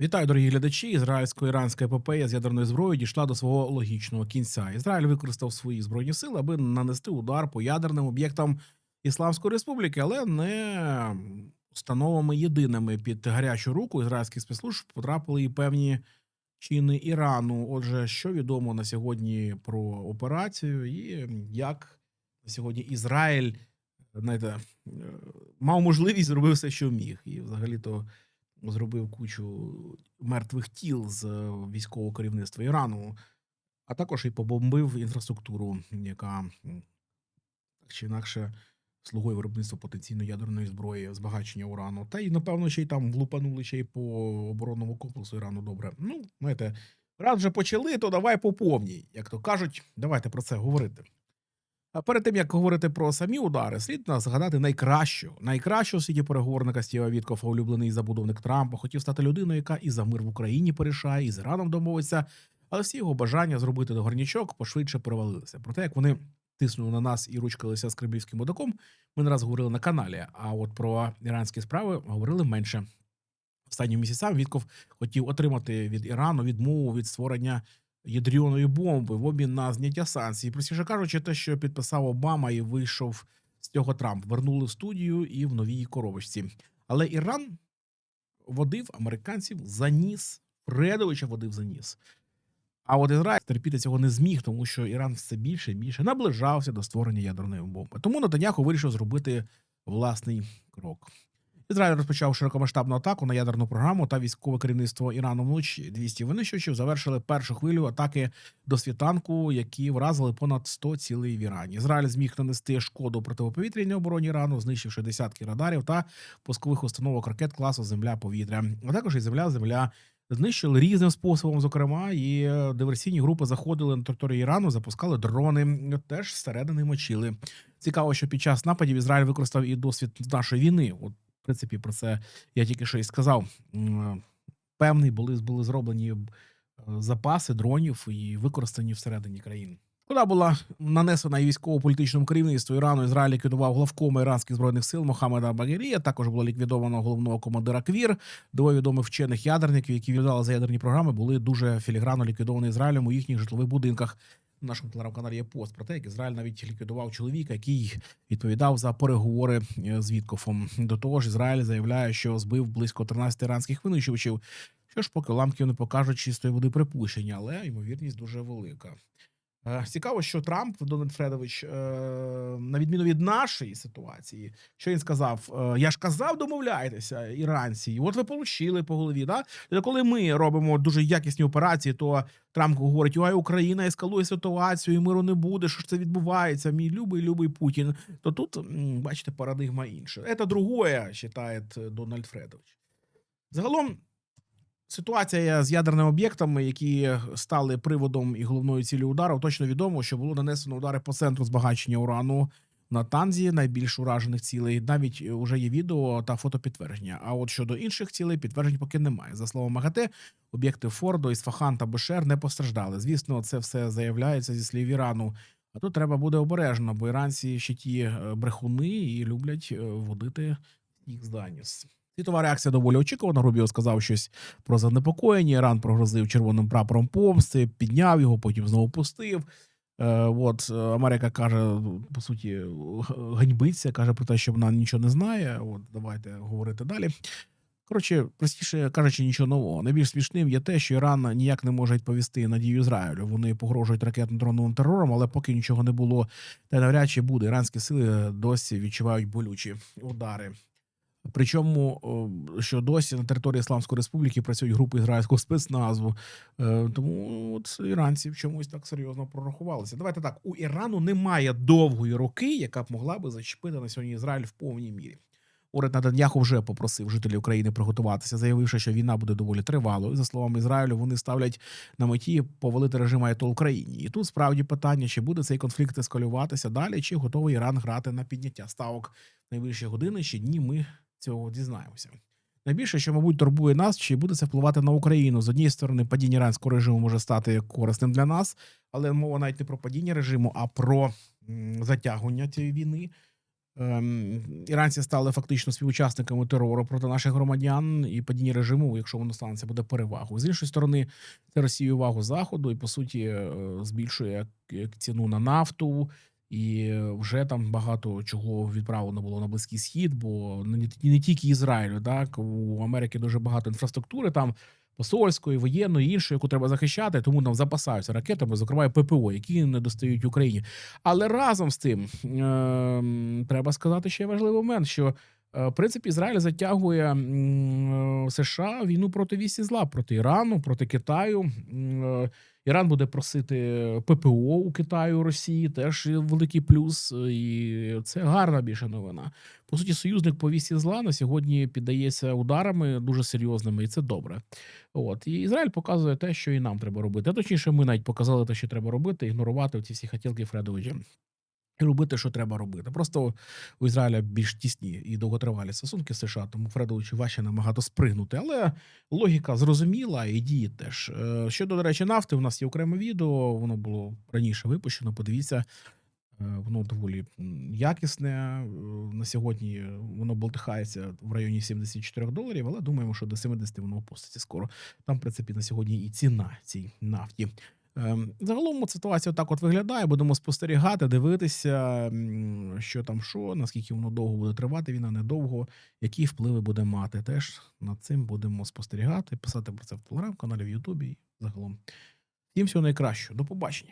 Вітаю, дорогі глядачі. Ізраїльсько-іранська епопея з ядерною зброєю дійшла до свого логічного кінця. Ізраїль використав свої збройні сили, аби нанести удар по ядерним об'єктам Ісламської республіки, але не установами єдиними під гарячу руку ізраїльських спецслужб потрапили і певні чини Ірану. Отже, що відомо на сьогодні про операцію, і як на сьогодні Ізраїль знаєте, е, мав можливість зробив все, що міг, і взагалі-то зробив кучу мертвих тіл з е, військового керівництва Ірану, а також і побомбив інфраструктуру, яка так чи інакше слугує виробництву потенційно ядерної зброї, збагачення урану. Та й, напевно, ще й там влупанули ще й по оборонному комплексу Ірану добре. Ну, знаєте, раз вже почали, то давай по повній. Як то кажуть, давайте про це говорити. А перед тим як говорити про самі удари, слід нас згадати найкращого, найкращого світі переговорника Стіва Віткофа, улюблений забудовник Трампа, хотів стати людиною, яка і за мир в Україні порішає, і з Іраном домовиться. Але всі його бажання зробити до горнячок пошвидше провалилися. Про те, як вони тиснули на нас і ручкалися з кремлівським мудаком, ми не раз говорили на каналі. А от про іранські справи говорили менше. Останнім місяцям Вітков хотів отримати від Ірану відмову від створення ядерної бомби в обмін на зняття санкцій. Простіше кажучи, те, що підписав Обама і вийшов з цього Трамп, вернули в студію і в новій коробочці. Але Іран водив американців за ніс, Фредовича водив за ніс. А от Ізраїль терпіти цього не зміг, тому що Іран все більше і більше наближався до створення ядерної бомби. Тому Натаняху вирішив зробити власний крок. Ізраїль розпочав широкомасштабну атаку на ядерну програму та військове керівництво Ірану вночі. 200 винищувачів завершили першу хвилю атаки до світанку, які вразили понад 100 цілей в Ірані. Ізраїль зміг нанести шкоду протиповітряній обороні Ірану, знищивши десятки радарів та пускових установок ракет класу Земля-повітря. А також і земля-земля. Знищили різним способом, зокрема, і диверсійні групи заходили на територію Ірану, запускали дрони, теж зсередини мочили. Цікаво, що під час нападів Ізраїль використав і досвід нашої війни. От принципі, про це я тільки що і сказав. Певний були, були зроблені е, запаси дронів і використані всередині країни. Куди була нанесена і військово-політичному керівництву Ірану, Ізраїль ліквідував главкома іранських збройних сил Мохаммеда Багерія. Також було ліквідовано головного командира Квір. Двоє відомих вчених ядерників, які віддали за ядерні програми, були дуже філігранно ліквідовані Ізраїлем у їхніх житлових будинках. В нашому телеграм-каналі є пост про те, як Ізраїль навіть ліквідував чоловіка, який відповідав за переговори е, з Віткофом. До того ж, Ізраїль заявляє, що збив близько 13 іранських винищувачів. Що ж, поки уламків не покажуть чистої води припущення, але ймовірність дуже велика. Е, Цікаво, що Трамп Дональд Фредович, е, на відміну від нашої ситуації, що він сказав: Е, Я ж казав, домовляйтеся, іранці, і от ви получили по голові. Да? І коли ми робимо дуже якісні операції, то Трамп говорить: Ой, Україна ескалує ситуацію, і миру не буде. Що ж це відбувається? Мій любий, любий Путін. То тут, бачите, парадигма інша. Це другое, вважає Дональд Фредович. Загалом. Ситуація з ядерними об'єктами, які стали приводом і головною цілею удару, точно відомо, що було нанесено удари по центру збагачення урану на Танзі, найбільш уражених цілей. Навіть вже є відео та фотопідтвердження. А от щодо інших цілей, підтверджень поки немає. За словами МАГАТЕ, об'єкти Фордо, Ісфахан та Бешер не постраждали. Звісно, це все заявляється зі слів Ірану. А тут треба буде обережно, бо іранці ще ті е, брехуни і люблять е, водити їх з. Світова реакція доволі очікувана. Рубіо сказав щось про занепокоєння. Іран прогрозив червоним прапором помсти, підняв його, потім знову пустив. Е, от е, Америка каже, по суті, ганьбиться, каже про те, що вона нічого не знає. От давайте говорити далі. Коротше, простіше кажучи, нічого нового. Найбільш смішним є те, що Іран ніяк не може відповісти на дію Ізраїлю. Вони погрожують ракетно-дроновим терором, але поки нічого не було, та навряд чи буде. Іранські сили досі відчувають болючі удари. Причому, що досі на території Ісламської Республіки працюють групи ізраїльського спецназу. Е, Тому от іранці в чомусь так серйозно прорахувалися. Давайте так: у Ірану немає довгої роки, яка б могла би зачепити на сьогодні Ізраїль в повній мірі. Уряд Натаньяху вже попросив жителів України приготуватися, заявивши, що війна буде доволі тривалою. За словами Ізраїлю, вони ставлять на меті повалити режим Аятол Україні. І тут справді питання, чи буде цей конфлікт ескалюватися далі, чи готовий Іран грати на підняття ставок найближчі години чи дні. Ми цього дізнаємося. Найбільше, що, мабуть, турбує нас, чи буде це впливати на Україну. З однієї сторони, падіння іранського режиму може стати корисним для нас, але мова навіть не про падіння режиму, а про затягування цієї війни. ем, іранці стали фактично співучасниками терору проти наших громадян і падіння режиму, якщо воно станеться, буде перевагою. З іншої сторони, це розсіює увагу заходу і по суті е, збільшує ціну на нафту. І вже там багато чого відправлено було на близький схід, бо не, не тільки Ізраїлю, так у Америки дуже багато інфраструктури там посольської, воєнної, іншої, яку треба захищати, тому нам запасаються ракетами, зокрема і ППО, які не достають Україні. Але разом з тим ем, треба сказати ще важливий момент, що е, в принципі Ізраїль затягує е, США війну проти вісі зла, проти Ірану, проти Китаю. Е, Іран буде просити ППО у Китаю, Росії, теж великий плюс, і це гарна більше новина. По суті, союзник по вісі зла на сьогодні піддається ударами дуже серйозними, і це добре. От і Ізраїль показує те, що і нам треба робити. А точніше, ми навіть показали те, що треба робити, ігнорувати ці всі хотілки Фредовича. І робити, що треба робити. Просто у Ізраїля більш тісні і довготривалі стосунки з США, тому Фредовичу важче набагато спригнути. Але логіка зрозуміла і діє теж. Е, Щодо, до речі, нафти, у нас є окреме відео. Воно було раніше випущено. Подивіться, Е, воно доволі якісне. Е, На сьогодні воно болтихається в районі 74 доларів, але думаємо, що до 70 воно опуститься скоро. Там, в принципі, на сьогодні і ціна цій нафті. Ем, Загалом ситуація так от виглядає. Будемо спостерігати, дивитися, що там що, наскільки воно довго буде тривати, війна недовго, які впливи буде мати. Теж над цим будемо спостерігати, писати про це в телеграм-каналі, в Ютубі загалом. Всім всього найкращого. До побачення.